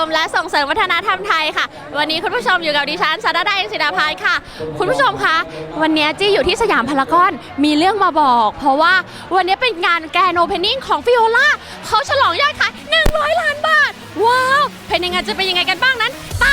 คมและส่งเสริมวัฒนธรรมไทยค่ะ วันนี้คุณผู้ชมอยู่กับดิฉันสาดาดาเองศิดาพายค่ะ คุณผู้ชมคะวันนี้จี้อยู่ที่สยามพารากอนมีเรื่องมาบอก เพราะว่าวันนี้เป็นงานแกรนโอเพนนิ่งของฟิโอล่าเขาฉลองยอดขาย100 ล้านบาท ว้าวเป็นยังไงจะเป็นยังไงกันบ้างนั้นต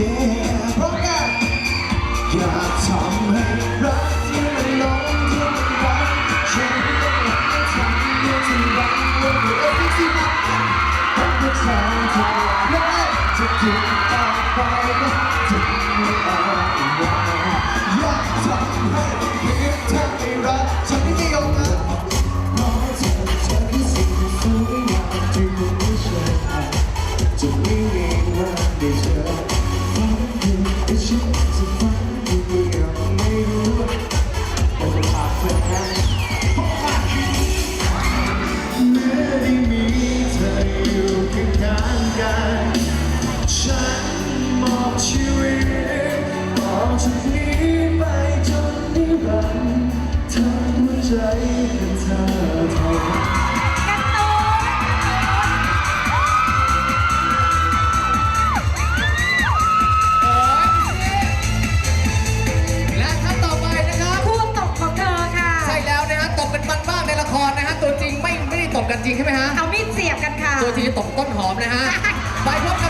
อยากทำให้รักที่มันหลงที่มันรักฉันไม่อยากทำให้ที่รักว่าเธอเป็นที่รักรักที่ฉันจะรักจะถึงต่อไป เป็นเธอเท่านั้นและท่านต่อไปนะครับคู่ตกของเธอค่ะ ใช่แล้วนะฮะตบเป็นมันบ้างในละครนะฮะตัวจริงไม่ไม่ได้ตบกันจริงใช่ไหมฮะ เอามีดเสียบกันค่ะ ตัวจริงจะตบต้นหอมนะฮะ ไปพบกับ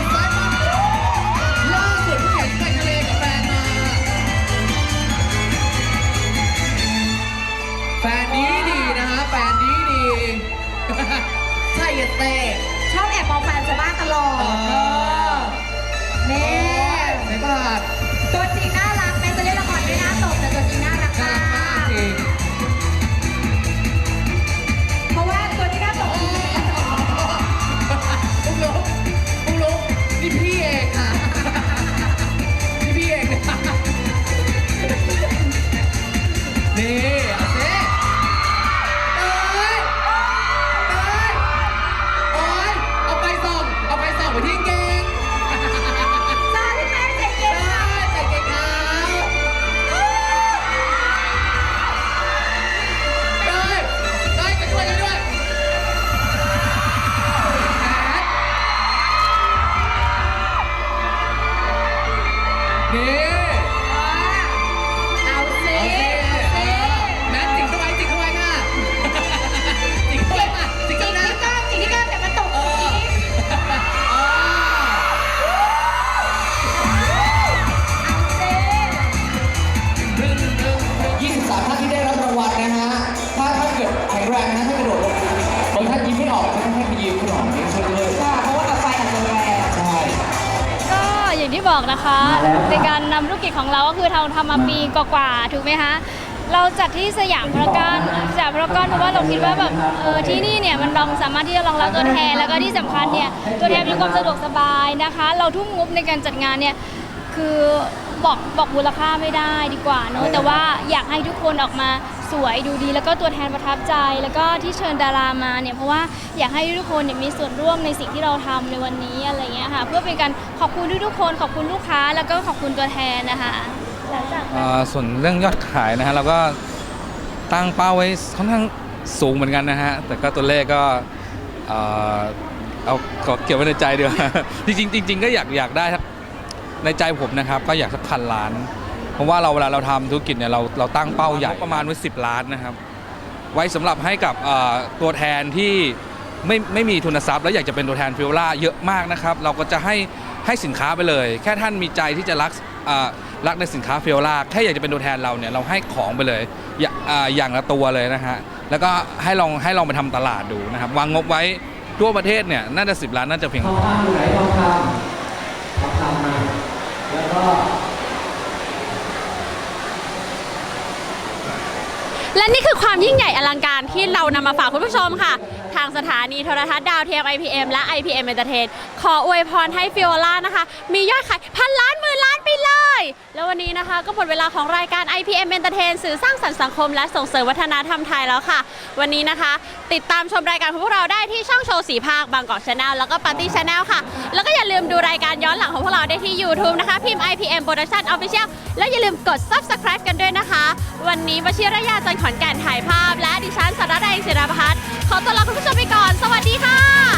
ที่บอกนะคะ ในการนำธุรกิจของเราก็คือเราทำมาปีกว่าๆถูกไหมคะเราจัดที่สยามพารากอนสยามพารากอนเพราะว่าเราคิดว่าแบบเออที่นี่เนี่ยมันรองสามารถที่จะรองรับตัวแทนแล้วก็ที่สำคัญเนี่ยตัวแทนมีความสะดวกสบายนะคะ เราทุ่มงบในการจัดงานเนี่ยคือบอกบอกมูลค่าไม่ได้ดีกว่าเนอะแต่ว่าอยากให้ทุกคนออกมา สวยดูดี แล้วก็ตัวแทนประทับใจ แล้วก็ที่เชิญดารามาเนี่ยเพราะว่าอยากให้ทุกคนเนี่ยมีส่วนร่วมในสิ่งที่เราทำในวันนี้อะไรเงี้ยค่ะเพื่อเป็นการขอบคุณทุกๆคนขอบคุณลูกค้า แล้วก็ขอบคุณตัวแทนนะคะหลังจากอ่อส่วนเรื่องยอดขายนะฮะเราก็ตั้งเป้าไว้ค่อนข้างสูงเหมือนกันนะฮะแต่ก็ตัวเลขก็เอ่อเอาขอเก็บไว้ในใจเดียวา จริงๆจริงๆก็อยากอยากได้สักในใจผมนะครับก็อยากสักพันล้าน ราะว่าเราเวลาเราทำธุรกิจเนี่ยเราเราตั้งเป้าใหญ่ประมาณไว้สิบล้านนะครับ ไว้สำหรับให้กับเอ่อตัวแทนที่ไม่ไม่มีทุนทรัพย์ แล้วอยากจะเป็นตัวแทนฟิโอล่าเยอะมากนะครับ เราก็จะให้ให้สินค้าไปเลย แค่ท่านมีใจที่จะรักเอ่อรักในสินค้าฟิโอล่าแค่อยากจะเป็นตัวแทนเราเนี่ยเราให้ของไปเลยอย่าอ่าอย่างละตัวเลยนะฮะแล้วก็ให้ลองให้ลองไปทำตลาดดูนะครับวางงบไว้ทั่วประเทศเนี่ยน่าจะ 10 ล้านน่าจะเพียงพอแล และนี่คือความยิ่งใหญ่อลังการที่เรานำมาฝากคุณผู้ชมค่ะ ทางสถานีโทรทัศน์ดาวเทียม IPM และ IPM Entertain ขออวยพรให้ฟิโอล่านะคะ มียอดขายพันล้านหมื่นล้านไปเลย แล้ววันนี้นะคะ ก็หมดเวลาของรายการ IPM Entertain สื่อสร้างสรรค์สังคม และส่งเสริมวัฒนธรรมไทยแล้วค่ะ วันนี้นะคะ ติดตามชมรายการของพวกเราได้ที่ช่องโชว์สีภาคบางกอกชาแนลแล้วก็ปาร์ตี้ชาแนลค่ะ แล้วก็อย่าลืมดูรายการย้อนหลังของพวกเราได้ที่ YouTube นะคะพิมพ์ IPM Production Official แล้วอย่าลืมกด Subscribe กันด วันนี้วชิรยาจันขอนแก่นถ่ายภาพ และดิฉันสารดาเองศิรพัฒน์ขอตัวลาคุณผู้ชมไปก่อน สวัสดีค่ะ